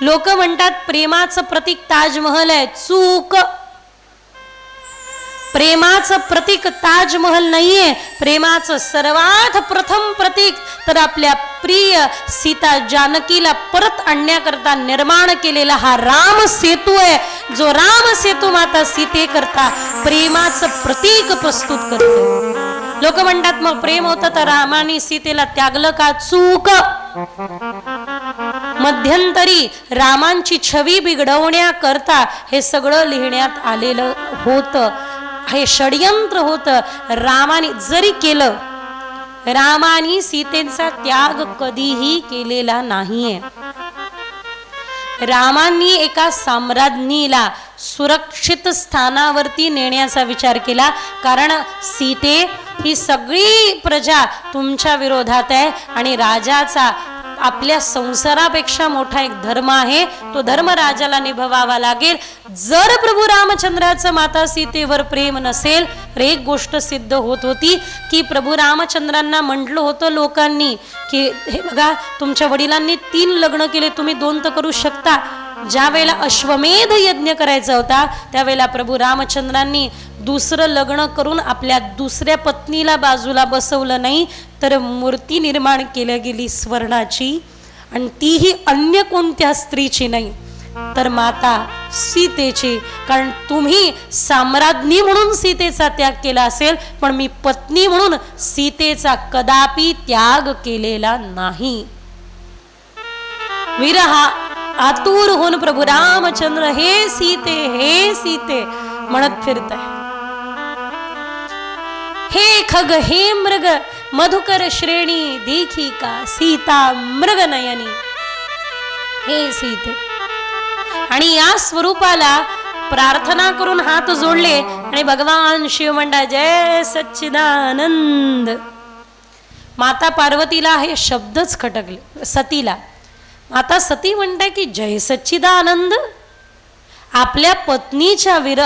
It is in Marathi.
लोक म्हणतात प्रेमाचं प्रतीक ताजमहल आहे. चूक. प्रेमाचं प्रतीक ताजमहल नाहीये. प्रेमाचं सर्वात प्रथम प्रतीक तर आपल्या प्रिय सीता जानकीला परत आणण्याकरता निर्माण केलेला हा राम सेतू आहे. जो राम सेतू माता सीते करता प्रेमाचं प्रतीक प्रस्तुत करतो. लोक म्हणतात मग प्रेम होतं तर रामाने सीतेला त्यागलं का? चूक. मध्यंतरी रामांची छवी बिघडवण्याकरता हे सगळं लिहिण्यात आलेलं होतं. हे षडयंत्र होतं. रामाने जरी केलं रामाने सीतेचा त्याग कधीही केलेला नाहीये. रामांनी एका साम्राज्ञीला सुरक्षित स्थानावरती नेण्याचा विचार केला. कारण सीते ही सगळी प्रजा तुमच्या विरोधात आहे आणि राजाचा आपल्या संसारापेक्षा मोठा एक धर्म आहे. तो धर्म राजाला निभवावा लागेल. जर प्रभू रामचंद्राचं माता सीतेवर प्रेम नसेल तर एक गोष्ट सिद्ध होत होती की प्रभू रामचंद्रांना म्हटलं होतं लोकांनी की हे बघा तुमच्या वडिलांनी तीन लग्न केले तुम्ही दोन तर करू शकता. ज्या वेळेला अश्वमेध यज्ञ करायचा होता त्यावेळेला प्रभू रामचंद्रांनी दुसरं लग्न करून आपल्या दुसऱ्या पत्नीला बाजूला बसवलं नाही तर मूर्ती निर्माण केल्या गेली स्वर्णाची. आणि तीही अन्य कोणत्या स्त्रीची नाही. तर माता सीतेची कारण तुम्ही साम्राज्ञी म्हणून सीतेचा त्याग केला असेल पण मी पत्नी म्हणून सीतेचा कदापि त्याग केलेला नाही. विरहा आतुर होऊन प्रभू रामचंद्र हे सीते हे सीते म्हणत फिरत हे खग हे मृग मधुकर श्रेणी देखी का सीता मृग नयनी. हे सीते. आणि या स्वरूपाला प्रार्थना करून हात जोडले आणि भगवान शिव म्हणता जय सच्चिदानंद. माता पार्वतीला हे शब्दच खटकले सतीला. आता सती म्हणते की जय सच्चिदानंद आपल्या पत्नीच्या विरह